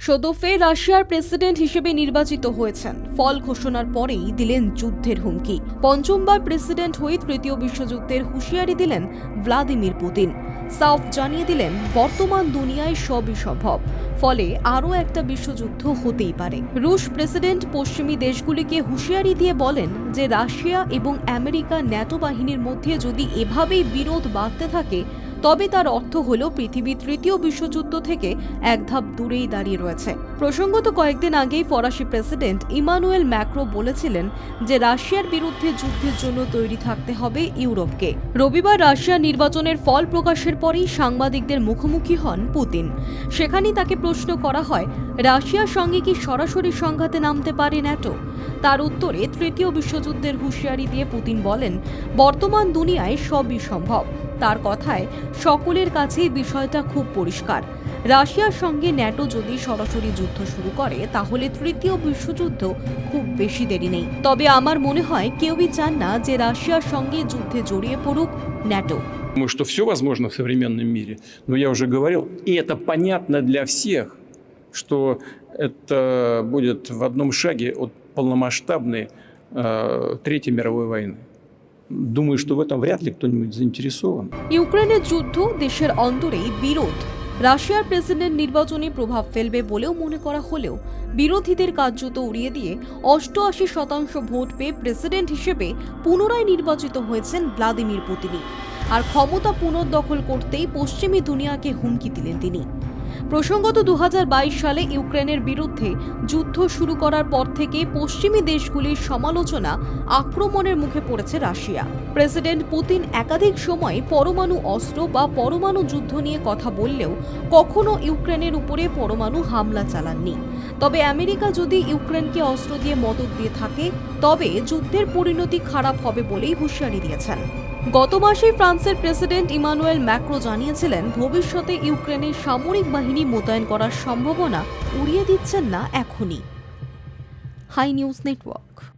সদ্য ফের রাশিয়ার প্রেসিডেন্ট হিসেবে নির্বাচিত হয়েছেন। ফল ঘোষণার পরেই দিলেন যুদ্ধের হুমকি। পঞ্চমবার প্রেসিডেন্ট হয়ে তৃতীয় বিশ্বযুদ্ধের হুঁশিয়ারি দিলেন ভ্লাদিমির পুতিন। সাফ জানিয়ে দিলেন, বর্তমান দুনিয়ায় সবই সম্ভব। ফলে আরও একটা বিশ্বযুদ্ধ হতেই পারে। রুশ প্রেসিডেন্ট পশ্চিমী দেশগুলিকে হুঁশিয়ারি দিয়ে বলেন যে, রাশিয়া এবং আমেরিকা ন্যাটো বাহিনীর মধ্যে যদি এভাবেই বিরোধ বাড়তে থাকে তবে তার অর্থ হল পৃথিবী তৃতীয় বিশ্বযুদ্ধ থেকে এক ধাপ দূরেই দাঁড়িয়ে রয়েছে। প্রসঙ্গত কয়েকদিন আগেই ফরাসি প্রেসিডেন্ট ইমানুয়েল ম্যাক্রো বলেছিলেন যে রাশিয়ার বিরুদ্ধে যুদ্ধের জন্য তৈরি থাকতে হবে ইউরোপকে। রবিবার রাশিয়া নির্বাচনের ফল প্রকাশের পরেই সাংবাদিকদের মুখোমুখি হন পুতিন। সেখানেই তাকে প্রশ্ন করা হয়, রাশিয়ার সঙ্গে কি সরাসরি সংঘাতে নামতে পারে ন্যাটো? তার উত্তরে তৃতীয় বিশ্বযুদ্ধের হুঁশিয়ারি দিয়ে পুতিন বলেন, বর্তমান দুনিয়ায় সবই সম্ভব। তার কথায় সকলের কাছেই বিষয়টা খুব পরিষ্কার রাশিয়ার সঙ্গে ন্যাটো যদি সরাসরি যুদ্ধ শুরু করে তাহলে তৃতীয় বিশ্বযুদ্ধ খুব বেশি দেরি নেই তবে আমার মনে হয় কেউই চান না যে রাশিয়ার সঙ্গে যুদ্ধে জড়িয়ে পড়ুক ন্যাটো Думаю, что все возможно в современном мире. Но я уже говорил, и это понятно для всех, что это будет в одном шаге от полномасштабной э, Третьей мировой войны. Думаю, что в этом вряд ли кто-нибудь заинтересован. ইউক্রেনের যুদ্ধ দেশের অন্তরেই বিরোধ রাশিয়ার প্রেসিডেন্ট নির্বাচনে প্রভাব ফেলবে বলেও মনে করা হলেও বিরোধীদের কার্যত উড়িয়ে দিয়ে অষ্টআশি শতাংশ ভোট পেয়ে প্রেসিডেন্ট হিসেবে পুনরায় নির্বাচিত হয়েছেন ভ্লাদিমির পুতিনি আর ক্ষমতা পুনর্দখল করতেই পশ্চিমী দুনিয়াকে হুমকি দিলেন তিনি প্রসঙ্গত দু হাজার বাইশ সালে ইউক্রেনের বিরুদ্ধে যুদ্ধ শুরু করার পর থেকে পশ্চিমী দেশগুলির সমালোচনা আক্রমণের মুখে পড়েছে রাশিয়া। প্রেসিডেন্ট পুতিন একাধিক সময় পরমাণু অস্ত্র বা পরমাণু যুদ্ধ নিয়ে কথা বললেও কখনো ইউক্রেনের উপরে পরমাণু হামলা চালাননি। তবে আমেরিকা যদি ইউক্রেনকে অস্ত্র দিয়ে মদত দিয়ে থাকে, তবে যুদ্ধের পরিণতি খারাপ হবে বলেই হুঁশিয়ারি দিয়েছেন। গত মাসে ফ্রান্সের প্রেসিডেন্ট ইমানুয়েল ম্যাক্রো জানিয়েছিলেন, ভবিষ্যতে ইউক্রেনের সামরিক বাহিনী মোতায়েন করার সম্ভাবনা উড়িয়ে দিচ্ছেন না এখনই। High news network.